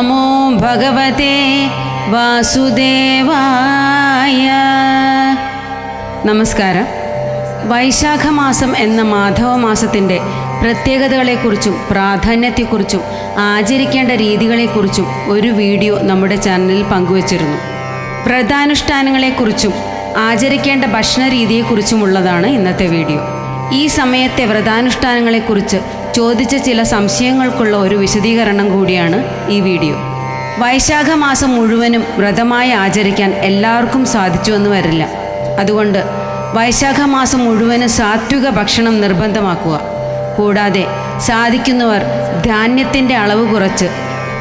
ഭഗവതേ വാസുദേവായ നമസ്കാരം. വൈശാഖ മാസം എന്ന മാധവ മാസത്തിന്റെ പ്രത്യേകതകളെക്കുറിച്ചും പ്രാധാന്യത്തെക്കുറിച്ചും ആചരിക്കേണ്ട രീതികളെക്കുറിച്ചും ഒരു വീഡിയോ നമ്മുടെ ചാനലിൽ പങ്കുവച്ചിരുന്നു. വ്രതാനുഷ്ഠാനങ്ങളെക്കുറിച്ചും ആചരിക്കേണ്ട ഭക്ഷണ രീതിയെക്കുറിച്ചുമുള്ളതാണ് ഇന്നത്തെ വീഡിയോ. ഈ സമയത്തെ വ്രതാനുഷ്ഠാനങ്ങളെക്കുറിച്ച് ചോദിച്ച ചില സംശയങ്ങൾക്കുള്ള ഒരു വിശദീകരണം കൂടിയാണ് ഈ വീഡിയോ. വൈശാഖ മാസം മുഴുവനും വ്രതമായി ആചരിക്കാൻ എല്ലാവർക്കും സാധിച്ചു എന്ന് വരില്ല. അതുകൊണ്ട് വൈശാഖ മാസം മുഴുവനും സാത്വിക ഭക്ഷണം നിർബന്ധമാക്കുക. കൂടാതെ സാധിക്കുന്നവർ ധാന്യത്തിന്റെ അളവ് കുറച്ച്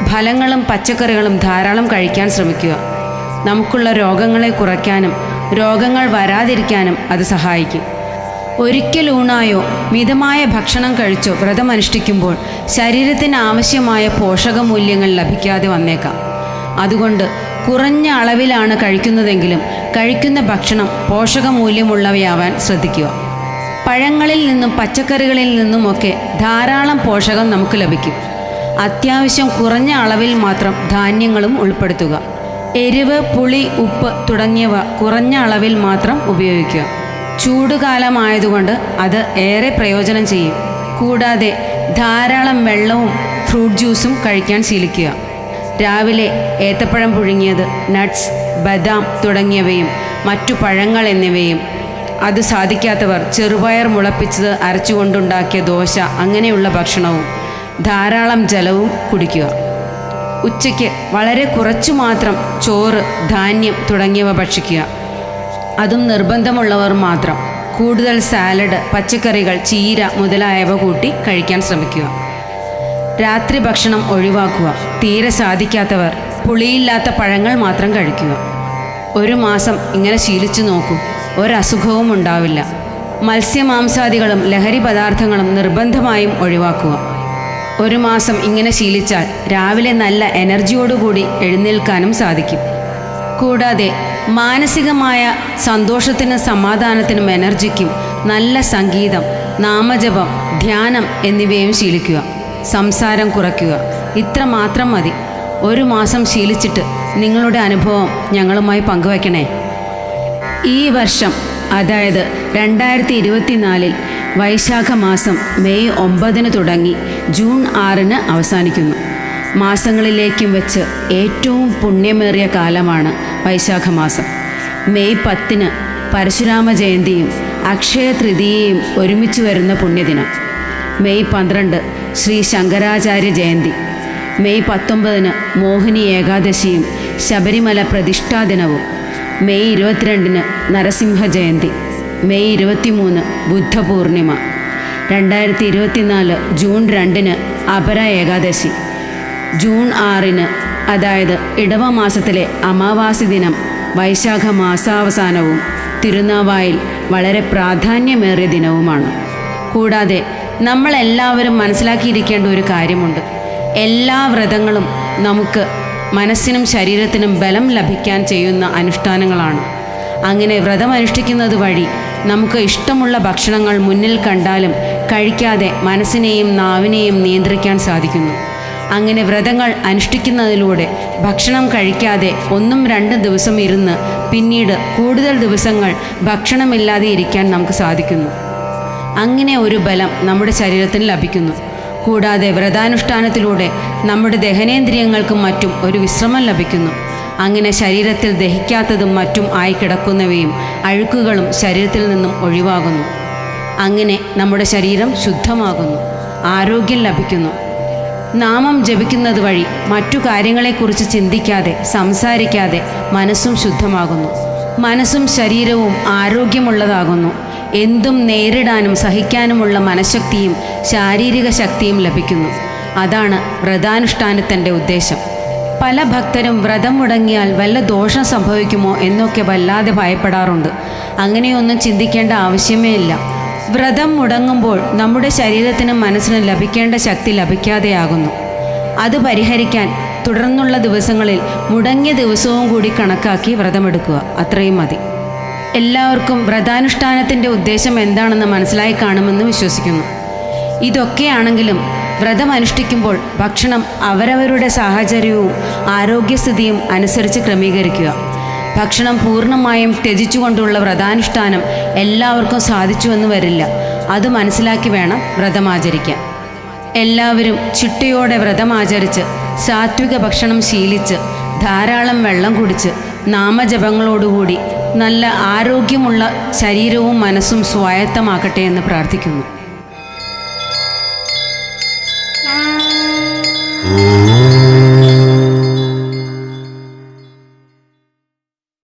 ഫലങ്ങളും പച്ചക്കറികളും ധാരാളം കഴിക്കാൻ ശ്രമിക്കുക. നമുക്കുള്ള രോഗങ്ങളെ കുറയ്ക്കാനും രോഗങ്ങൾ വരാതിരിക്കാനും അത് സഹായിക്കും. ഒരിക്കൽ ഊണായോ? മിതമായ ഭക്ഷണം കഴിച്ചോ? വ്രതമനുഷ്ഠിക്കുമ്പോൾ ശരീരത്തിന് ആവശ്യമായ പോഷകമൂല്യങ്ങൾ ലഭിക്കാതെ വന്നേക്കാം. അതുകൊണ്ട് കുറഞ്ഞ അളവിലാണ് കഴിക്കുന്നതെങ്കിലും കഴിക്കുന്ന ഭക്ഷണം പോഷകമൂല്യമുള്ളവയാവാൻ ശ്രദ്ധിക്കുക. പഴങ്ങളിൽ നിന്നും പച്ചക്കറികളിൽ നിന്നുമൊക്കെ ധാരാളം പോഷകം നമുക്ക് ലഭിക്കും. അത്യാവശ്യം കുറഞ്ഞ അളവിൽ മാത്രം ധാന്യങ്ങളും ഉൾപ്പെടുത്തുക. എരിവ് പുളി ഉപ്പ് തുടങ്ങിയവ കുറഞ്ഞ അളവിൽ മാത്രം ഉപയോഗിക്കുക. ചൂടുകാലമായതുകൊണ്ട് അത് ഏറെ പ്രയോജനം ചെയ്യും. കൂടാതെ ധാരാളം വെള്ളവും ഫ്രൂട്ട് ജ്യൂസും കഴിക്കാൻ ശീലിക്കുക. രാവിലെ ഏത്തപ്പഴം പുഴുങ്ങിയത് നട്ട്സ് ബദാം തുടങ്ങിയവയും മറ്റു പഴങ്ങൾ എന്നിവയും. അത് സാധിക്കാത്തവർ ചെറുപയർ മുളപ്പിച്ചത് അരച്ചുകൊണ്ടുണ്ടാക്കിയ ദോശ അങ്ങനെയുള്ള ഭക്ഷണവും ധാരാളം ജലവും കുടിക്കുക. ഉച്ചയ്ക്ക് വളരെ കുറച്ചു മാത്രം ചോറ് ധാന്യം തുടങ്ങിയവ ഭക്ഷിക്കുക. അതും നിർബന്ധമുള്ളവർ മാത്രം. കൂടുതൽ സാലഡ് പച്ചക്കറികൾ ചീര മുതലായവ കൂട്ടി കഴിക്കാൻ ശ്രമിക്കുക. രാത്രി ഭക്ഷണം ഒഴിവാക്കുക. തീരെ സാധിക്കാത്തവർ പുളിയില്ലാത്ത പഴങ്ങൾ മാത്രം കഴിക്കുക. ഒരു മാസം ഇങ്ങനെ ശീലിച്ചു നോക്കൂ. ഒരസുഖവും ഉണ്ടാവില്ല. മത്സ്യമാംസാദികളും ലഹരി പദാർത്ഥങ്ങളും നിർബന്ധമായും ഒഴിവാക്കുക. ഒരു മാസം ഇങ്ങനെ ശീലിച്ചാൽ രാവിലെ നല്ല എനർജിയോടുകൂടി എഴുന്നേൽക്കാനും സാധിക്കും. കൂടാതെ മാനസികമായ സന്തോഷത്തിനും സമാധാനത്തിനും എനർജിക്കും നല്ല സംഗീതം നാമജപം ധ്യാനം എന്നിവയും ശീലിക്കുക. സംസാരം കുറയ്ക്കുക. ഇത്ര മാത്രം മതി. ഒരു മാസം ശീലിച്ചിട്ട് നിങ്ങളുടെ അനുഭവം ഞങ്ങളുമായി പങ്കുവയ്ക്കണേ. ഈ വർഷം അതായത് രണ്ടായിരത്തി ഇരുപത്തിനാലിൽ വൈശാഖ മാസം മെയ് ഒമ്പതിന് തുടങ്ങി ജൂൺ ആറിന് അവസാനിക്കുന്നു. മാസങ്ങളിലേക്കും വെച്ച് ഏറ്റവും പുണ്യമേറിയ കാലമാണ് വൈശാഖ മാസം മെയ് പത്തിന് പരശുരാമ ജയന്തിയും അക്ഷയ തൃതീയയും ഒരുമിച്ച് വരുന്ന പുണ്യദിനം. മെയ് പന്ത്രണ്ട് ശ്രീ ശങ്കരാചാര്യ ജയന്തി. മെയ് പത്തൊമ്പതിന് മോഹിനി ഏകാദശിയും ശബരിമല പ്രതിഷ്ഠാ ദിനവും. മെയ് ഇരുപത്തിരണ്ടിന് നരസിംഹ ജയന്തി. മെയ് ഇരുപത്തിമൂന്ന് ബുദ്ധപൂർണിമ. രണ്ടായിരത്തി ഇരുപത്തിനാല് ജൂൺ രണ്ടിന് അപര ഏകാദശി. ജൂൺ ആറിന് അതായത് ഇടവ മാസത്തിലെ അമാവാസി ദിനം വൈശാഖ മാസാവസാനവും തിരുനാവായിൽ വളരെ പ്രാധാന്യമേറിയ ദിനവുമാണ്. കൂടാതെ നമ്മളെല്ലാവരും മനസ്സിലാക്കിയിരിക്കേണ്ട ഒരു കാര്യമുണ്ട്. എല്ലാ വ്രതങ്ങളും നമുക്ക് മനസ്സിനും ശരീരത്തിനും ബലം ലഭിക്കാൻ ചെയ്യുന്ന അനുഷ്ഠാനങ്ങളാണ്. അങ്ങനെ വ്രതം അനുഷ്ഠിക്കുന്നത് വഴി നമുക്ക് ഇഷ്ടമുള്ള ഭക്ഷണങ്ങൾ മുന്നിൽ കണ്ടാലും കഴിക്കാതെ മനസ്സിനെയും നാവിനെയും നിയന്ത്രിക്കാൻ സാധിക്കുന്നു. അങ്ങനെ വ്രതങ്ങൾ അനുഷ്ഠിക്കുന്നതിലൂടെ ഭക്ഷണം കഴിക്കാതെ ഒന്നും രണ്ട് ദിവസം ഇരുന്ന് പിന്നീട് കൂടുതൽ ദിവസങ്ങൾ ഭക്ഷണമില്ലാതെ ഇരിക്കാൻ നമുക്ക് സാധിക്കുന്നു. അങ്ങനെ ഒരു ബലം നമ്മുടെ ശരീരത്തിന് ലഭിക്കുന്നു. കൂടാതെ വ്രതാനുഷ്ഠാനത്തിലൂടെ നമ്മുടെ ദഹനേന്ദ്രിയങ്ങൾക്കും മറ്റും ഒരു വിശ്രമം ലഭിക്കുന്നു. അങ്ങനെ ശരീരത്തിൽ ദഹിക്കാത്തതും മറ്റും ആയി കിടക്കുന്നവയും അഴുക്കുകളും ശരീരത്തിൽ നിന്നും ഒഴിവാകുന്നു. അങ്ങനെ നമ്മുടെ ശരീരം ശുദ്ധമാകുന്നു. ആരോഗ്യം ലഭിക്കുന്നു. നാമം ജപിക്കുന്നത് വഴി മറ്റു കാര്യങ്ങളെക്കുറിച്ച് ചിന്തിക്കാതെ സംസാരിക്കാതെ മനസ്സും ശുദ്ധമാകുന്നു. മനസ്സും ശരീരവും ആരോഗ്യമുള്ളതാകുന്നു. എന്തും നേരിടാനും സഹിക്കാനുമുള്ള മനഃശക്തിയും ശാരീരിക ശക്തിയും ലഭിക്കുന്നു. അതാണ് വ്രതാനുഷ്ഠാനത്തിന്റെ ഉദ്ദേശം. പല ഭക്തരും വ്രതം മുടങ്ങിയാൽ വല്ല ദോഷം സംഭവിക്കുമോ എന്നൊക്കെ വല്ലാതെ ഭയപ്പെടാറുണ്ട്. അങ്ങനെയൊന്നും ചിന്തിക്കേണ്ട ആവശ്യമേ ഇല്ല. വ്രതം മുടങ്ങുമ്പോൾ നമ്മുടെ ശരീരത്തിനും മനസ്സിനും ലഭിക്കേണ്ട ശക്തി ലഭിക്കാതെയാകുന്നു. അത് പരിഹരിക്കാൻ തുടർന്നുള്ള ദിവസങ്ങളിൽ മുടങ്ങിയ ദിവസവും കൂടി കണക്കാക്കി വ്രതമെടുക്കുക. അത്രയും മതി. എല്ലാവർക്കും വ്രതാനുഷ്ഠാനത്തിന്റെ ഉദ്ദേശം എന്താണെന്ന് മനസ്സിലായി കാണുമെന്ന് വിശ്വസിക്കുന്നു. ഇതൊക്കെയാണെങ്കിലും വ്രതം അനുഷ്ഠിക്കുമ്പോൾ ഭക്ഷണം അവരവരുടെ സാഹചര്യവും ആരോഗ്യസ്ഥിതിയും അനുസരിച്ച് ക്രമീകരിക്കുക. ഭക്ഷണം പൂർണമായും ത്യജിച്ചുകൊണ്ടുള്ള വ്രതാനുഷ്ഠാനം എല്ലാവർക്കും സാധിച്ചുവെന്ന് വരില്ല. അത് മനസ്സിലാക്കി വേണം വ്രതമാചരിക്കാൻ. എല്ലാവരും ചിട്ടയോടെ വ്രതമാചരിച്ച് സാത്വിക ഭക്ഷണം ശീലിച്ച് ധാരാളം വെള്ളം കുടിച്ച് നാമജപങ്ങളോടുകൂടി നല്ല ആരോഗ്യമുള്ള ശരീരവും മനസ്സും സ്വായത്തമാക്കട്ടെ എന്ന് പ്രാർത്ഥിക്കുന്നു.